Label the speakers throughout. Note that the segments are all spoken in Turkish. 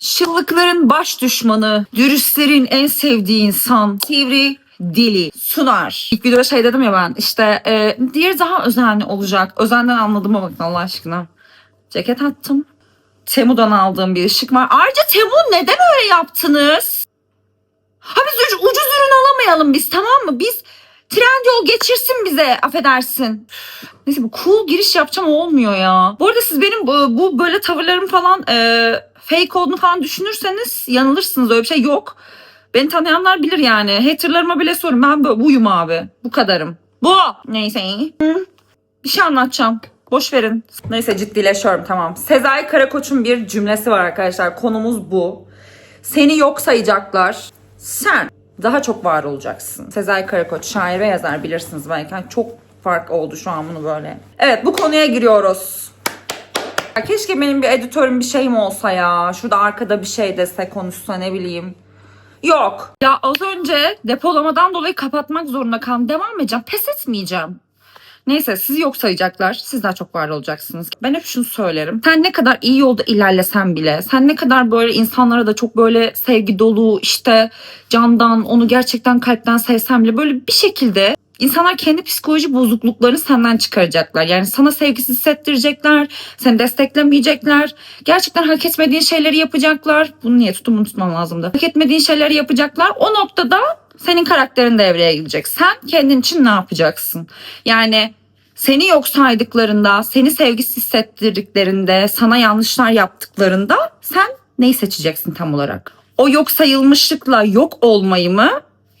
Speaker 1: Şıllıkların baş düşmanı, dürüstlerin en sevdiği insan, sivri dili sunar. İlk videoda şey dedim ya ben işte e, diğeri daha özenli olacak. Özenden anladığıma bakın Allah aşkına. Ceket attım. Temu'dan aldığım bir ışık var. Ayrıca Temu neden öyle yaptınız? Ha biz uc- ucuz ürün alamayalım biz tamam mı? Biz Trendyol geçirsin bize affedersin. Neyse bu cool giriş yapacağım olmuyor ya. Bu arada siz benim bu, bu böyle tavırlarım falan e, fake olduğunu falan düşünürseniz yanılırsınız. Öyle bir şey yok. Beni tanıyanlar bilir yani. Haterlarıma bile sorun. Ben böyle buyum abi. Bu kadarım. Bu. Neyse. Hı. Bir şey anlatacağım. Boş verin. Neyse ciddileşiyorum tamam. Sezai Karakoç'un bir cümlesi var arkadaşlar. Konumuz bu. Seni yok sayacaklar. Sen daha çok var olacaksın. Sezai Karakoç şair ve yazar bilirsiniz belki. Yani çok fark oldu şu an bunu böyle. Evet bu konuya giriyoruz. Ya Keşke benim bir editörüm bir şeyim olsa ya. Şurada arkada bir şey dese konuşsa ne bileyim. Yok. Ya az önce depolamadan dolayı kapatmak zorunda kaldım. Devam edeceğim. Pes etmeyeceğim. Neyse sizi yok sayacaklar. Siz daha çok var olacaksınız. Ben hep şunu söylerim. Sen ne kadar iyi yolda ilerlesen bile, sen ne kadar böyle insanlara da çok böyle sevgi dolu, işte candan, onu gerçekten kalpten sevsen bile böyle bir şekilde insanlar kendi psikoloji bozukluklarını senden çıkaracaklar. Yani sana sevgisiz hissettirecekler, seni desteklemeyecekler. Gerçekten hak etmediğin şeyleri yapacaklar. Bunu niye tuttum bunu tutmam lazımdı. Hak etmediğin şeyleri yapacaklar. O noktada senin karakterin devreye girecek. Sen kendin için ne yapacaksın? Yani seni yok saydıklarında, seni sevgisiz hissettirdiklerinde, sana yanlışlar yaptıklarında sen neyi seçeceksin tam olarak? O yok sayılmışlıkla yok olmayı mı?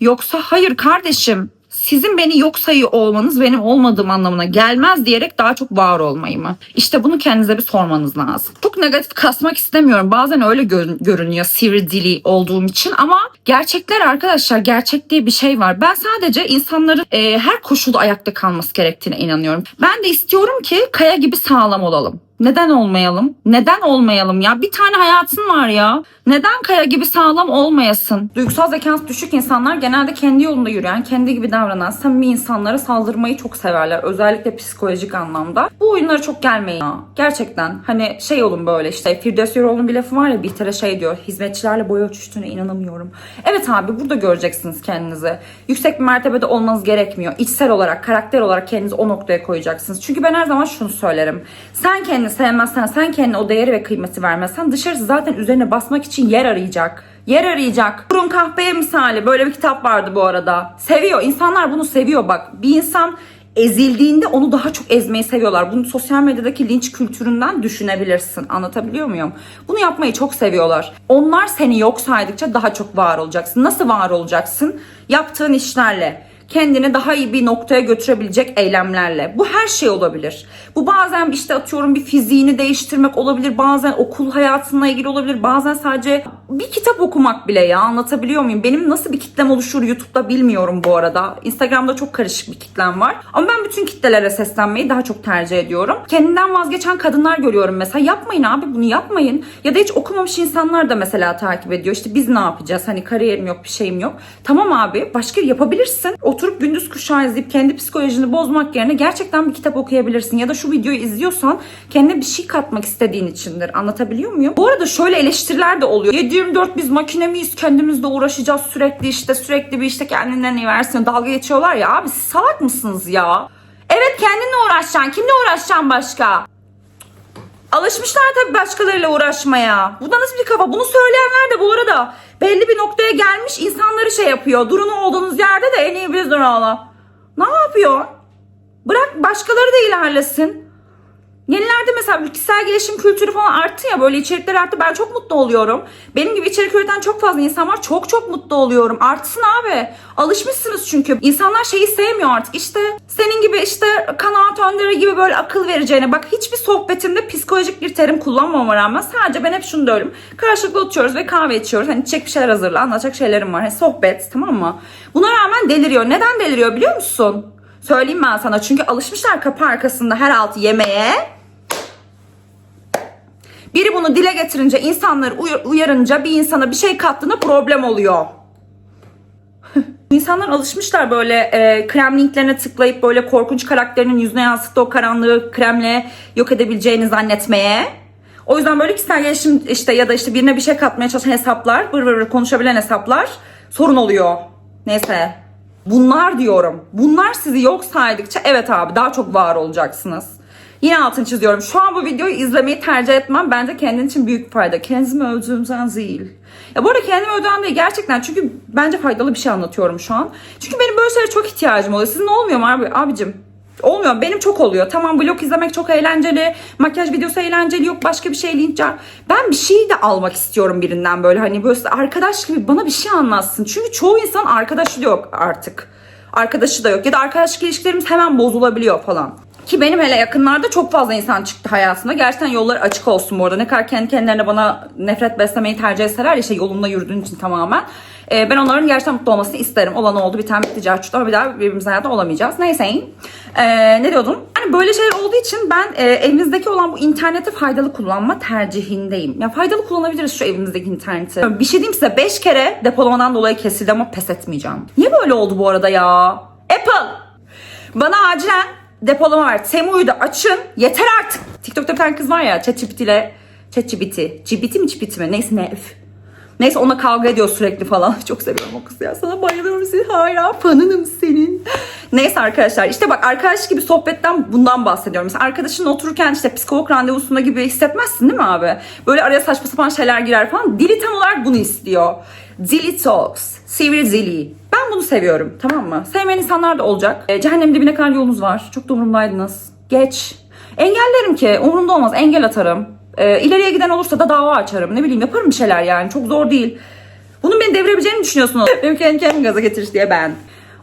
Speaker 1: Yoksa hayır kardeşim sizin beni yok sayı olmanız benim olmadığım anlamına gelmez diyerek daha çok var olmayı mı? İşte bunu kendinize bir sormanız lazım. Çok negatif kasmak istemiyorum. Bazen öyle gör- görünüyor sivri dili olduğum için ama gerçekler arkadaşlar gerçek diye bir şey var. Ben sadece insanların e, her koşulda ayakta kalması gerektiğine inanıyorum. Ben de istiyorum ki kaya gibi sağlam olalım. Neden olmayalım? Neden olmayalım ya? Bir tane hayatın var ya. Neden kaya gibi sağlam olmayasın? Duygusal zekası düşük insanlar genelde kendi yolunda yürüyen, kendi gibi davranan, samimi insanlara saldırmayı çok severler. Özellikle psikolojik anlamda. Bu oyunlara çok gelmeyin ya. Gerçekten. Hani şey olun böyle işte. Firdevs Yoroğlu'nun bir lafı var ya bir tane şey diyor. Hizmetçilerle boy ölçüştüğüne inanamıyorum. Evet abi burada göreceksiniz kendinizi. Yüksek bir mertebede olmanız gerekmiyor. İçsel olarak, karakter olarak kendinizi o noktaya koyacaksınız. Çünkü ben her zaman şunu söylerim. Sen kendini sevmezsen, sen kendine o değeri ve kıymeti vermezsen dışarısı zaten üzerine basmak için yer arayacak. Yer arayacak. Burun kahpeye misali böyle bir kitap vardı bu arada. Seviyor. İnsanlar bunu seviyor bak. Bir insan ezildiğinde onu daha çok ezmeyi seviyorlar. Bunu sosyal medyadaki linç kültüründen düşünebilirsin. Anlatabiliyor muyum? Bunu yapmayı çok seviyorlar. Onlar seni yok saydıkça daha çok var olacaksın. Nasıl var olacaksın? Yaptığın işlerle kendini daha iyi bir noktaya götürebilecek eylemlerle. Bu her şey olabilir. Bu bazen işte atıyorum bir fiziğini değiştirmek olabilir. Bazen okul hayatınla ilgili olabilir. Bazen sadece bir kitap okumak bile ya anlatabiliyor muyum? Benim nasıl bir kitlem oluşur YouTube'da bilmiyorum bu arada. Instagram'da çok karışık bir kitlem var. Ama ben bütün kitlelere seslenmeyi daha çok tercih ediyorum. Kendinden vazgeçen kadınlar görüyorum mesela. Yapmayın abi bunu yapmayın. Ya da hiç okumamış insanlar da mesela takip ediyor. İşte biz ne yapacağız? Hani kariyerim yok bir şeyim yok. Tamam abi başka yapabilirsin. Oturup gündüz kuşağı izleyip kendi psikolojini bozmak yerine gerçekten bir kitap okuyabilirsin. Ya da şu videoyu izliyorsan kendine bir şey katmak istediğin içindir. Anlatabiliyor muyum? Bu arada şöyle eleştiriler de oluyor. 7-24 biz makine miyiz? Kendimizle uğraşacağız sürekli işte sürekli bir işte kendinden iyi versiyon dalga geçiyorlar ya. Abi salak mısınız ya? Evet kendinle uğraşacaksın. Kimle uğraşacaksın başka? Alışmışlar tabii başkalarıyla uğraşmaya. Bu da nasıl bir kafa? Bunu söyleyenler de bu arada belli bir noktaya gelmiş insanları şey yapıyor. Durun olduğunuz yerde de en iyi duralım. Ne yapıyor? Bırak başkaları da ilerlesin. Mesela kişisel gelişim kültürü falan arttı ya böyle içerikler arttı. Ben çok mutlu oluyorum. Benim gibi içerik üreten çok fazla insan var. Çok çok mutlu oluyorum. Artsın abi. Alışmışsınız çünkü. İnsanlar şeyi sevmiyor artık. İşte senin gibi işte kanaat önderi gibi böyle akıl vereceğine. Bak hiçbir sohbetimde psikolojik bir terim kullanmama rağmen sadece ben hep şunu diyorum. Karşılıklı oturuyoruz ve kahve içiyoruz. Hani içecek bir şeyler hazırla. Anlatacak şeylerim var. Hani sohbet tamam mı? Buna rağmen deliriyor. Neden deliriyor biliyor musun? Söyleyeyim ben sana. Çünkü alışmışlar kapı arkasında her altı yemeğe. Biri bunu dile getirince, insanları uyar- uyarınca bir insana bir şey kattığında problem oluyor. İnsanlar alışmışlar böyle e, krem linklerine tıklayıp böyle korkunç karakterinin yüzüne yansıttığı o karanlığı kremle yok edebileceğini zannetmeye. O yüzden böyle kişisel gelişim işte ya da işte birine bir şey katmaya çalışan hesaplar, vır vır vır konuşabilen hesaplar sorun oluyor. Neyse. Bunlar diyorum. Bunlar sizi yok saydıkça evet abi daha çok var olacaksınız. Yine altını çiziyorum. Şu an bu videoyu izlemeyi tercih etmem. Bence kendin için büyük fayda. Kendimi öldüğümden değil. Ya bu arada kendimi öldüğümden değil. Gerçekten çünkü bence faydalı bir şey anlatıyorum şu an. Çünkü benim böyle şeylere çok ihtiyacım oluyor. Sizin olmuyor mu abi, abicim? Olmuyor. Benim çok oluyor. Tamam vlog izlemek çok eğlenceli. Makyaj videosu eğlenceli. Yok başka bir şey linç. Ben bir şey de almak istiyorum birinden böyle. Hani böyle arkadaş gibi bana bir şey anlatsın. Çünkü çoğu insan arkadaşı yok artık. Arkadaşı da yok. Ya da arkadaşlık ilişkilerimiz hemen bozulabiliyor falan. Ki benim hele yakınlarda çok fazla insan çıktı hayatımda. Gerçekten yolları açık olsun bu arada. Ne kadar kendi kendilerine bana nefret beslemeyi tercih etseler ya şey yolunda yürüdüğün için tamamen. Ee, ben onların gerçekten mutlu olmasını isterim. Olan oldu biten bitti carçut ama bir daha birbirimizin hayatta olamayacağız. Neyse. Ee, ne diyordum? Yani böyle şeyler olduğu için ben e, evimizdeki olan bu interneti faydalı kullanma tercihindeyim. Ya faydalı kullanabiliriz şu evimizdeki interneti. Bir şey diyeyim size 5 kere depolamadan dolayı kesildi ama pes etmeyeceğim. Niye böyle oldu bu arada ya? Apple! Bana acilen depolama ver. Temu'yu da açın. Yeter artık. TikTok'ta bir tane kız var ya ChatGPT ile ChatGPT. GPT mi GPT mi? Neyse ne. üf. Neyse ona kavga ediyor sürekli falan. Çok seviyorum o kızı ya. Sana bayılıyorum seni. Hala fanınım senin. Neyse arkadaşlar işte bak arkadaş gibi sohbetten bundan bahsediyorum. Mesela arkadaşınla otururken işte psikolog randevusunda gibi hissetmezsin değil mi abi? Böyle araya saçma sapan şeyler girer falan. Dili tam olarak bunu istiyor. Dili talks. Sivri dili. Ben bunu seviyorum tamam mı? Sevmeyen insanlar da olacak. E, cehennemin dibine kadar yolunuz var. Çok da umurumdaydınız. Geç. Engellerim ki umurumda olmaz. Engel atarım. E, ileriye giden olursa da dava açarım. Ne bileyim yaparım bir şeyler yani. Çok zor değil. Bunun beni devirebileceğini düşünüyorsunuz. Benim kendi kendimi gaza getiriş diye ben.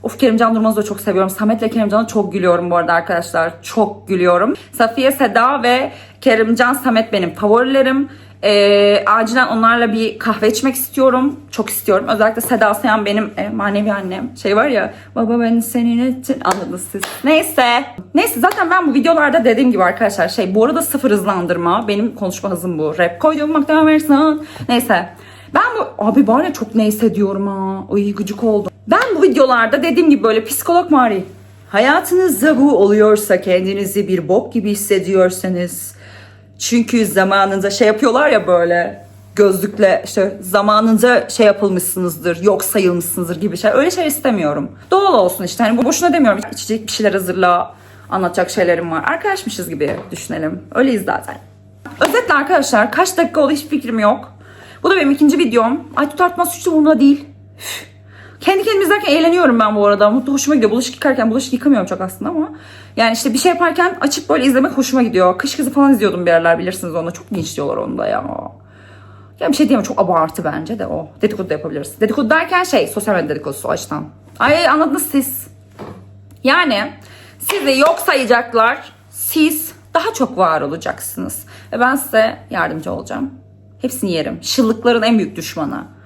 Speaker 1: Of Kerimcan Durmaz'ı da çok seviyorum. Samet'le Kerimcan'a çok gülüyorum bu arada arkadaşlar. Çok gülüyorum. Safiye, Seda ve Kerimcan, Samet benim favorilerim. Ee, acilen onlarla bir kahve içmek istiyorum. Çok istiyorum. Özellikle Seda Sayan benim e, manevi annem. Şey var ya baba ben senin için anladınız siz. Neyse. Neyse zaten ben bu videolarda dediğim gibi arkadaşlar şey bu arada sıfır hızlandırma. Benim konuşma hızım bu. Rap koydum devam versin. Neyse. Ben bu abi ya çok neyse diyorum ha. Ay gıcık oldum. Ben bu videolarda dediğim gibi böyle psikolog mari. Hayatınızda bu oluyorsa kendinizi bir bok gibi hissediyorsanız çünkü zamanında şey yapıyorlar ya böyle gözlükle işte zamanında şey yapılmışsınızdır, yok sayılmışsınızdır gibi şey. Öyle şey istemiyorum. Doğal olsun işte. Hani bu boşuna demiyorum. İçecek bir şeyler hazırla. Anlatacak şeylerim var. Arkadaşmışız gibi düşünelim. Öyleyiz zaten. Özetle arkadaşlar kaç dakika oldu hiç fikrim yok. Bu da benim ikinci videom. Ay tutartmaz hiç de umurumda değil. Üf. Kendi kendime izlerken eğleniyorum ben bu arada. Mutlu hoşuma gidiyor. Bulaşık yıkarken bulaşık yıkamıyorum çok aslında ama. Yani işte bir şey yaparken açıp böyle izlemek hoşuma gidiyor. Kış kızı falan izliyordum bir aralar bilirsiniz onu. Çok linç diyorlar onda ya. Ya bir şey diyemem çok abartı bence de o. Dedikodu da yapabiliriz. Dedikodu derken şey sosyal medya dedikodusu o açıdan. Ay anladınız siz. Yani sizi yok sayacaklar. Siz daha çok var olacaksınız. Ve ben size yardımcı olacağım. Hepsini yerim. Şıllıkların en büyük düşmanı.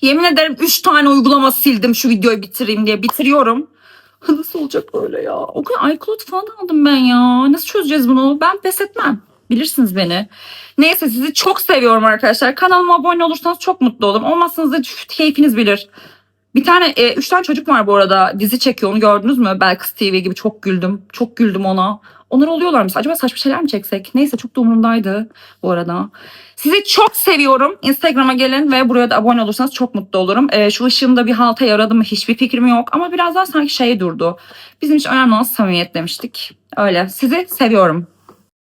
Speaker 1: Yemin ederim 3 tane uygulama sildim şu videoyu bitireyim diye. Bitiriyorum. Nasıl olacak böyle ya? O kadar iCloud falan aldım ben ya. Nasıl çözeceğiz bunu? Ben pes etmem. Bilirsiniz beni. Neyse sizi çok seviyorum arkadaşlar. Kanalıma abone olursanız çok mutlu olurum. Olmazsanız da keyfiniz bilir. Bir tane, e, üç tane çocuk var bu arada. Dizi çekiyor onu gördünüz mü? Belkıs TV gibi çok güldüm. Çok güldüm ona. Onlar oluyorlar mı? Acaba saçma şeyler mi çeksek? Neyse çok da umurumdaydı bu arada. Sizi çok seviyorum. Instagram'a gelin ve buraya da abone olursanız çok mutlu olurum. E, şu ışığımda bir halta yaradı mı hiçbir fikrim yok. Ama biraz daha sanki şey durdu. Bizim için önemli olan samimiyet demiştik. Öyle. Sizi seviyorum.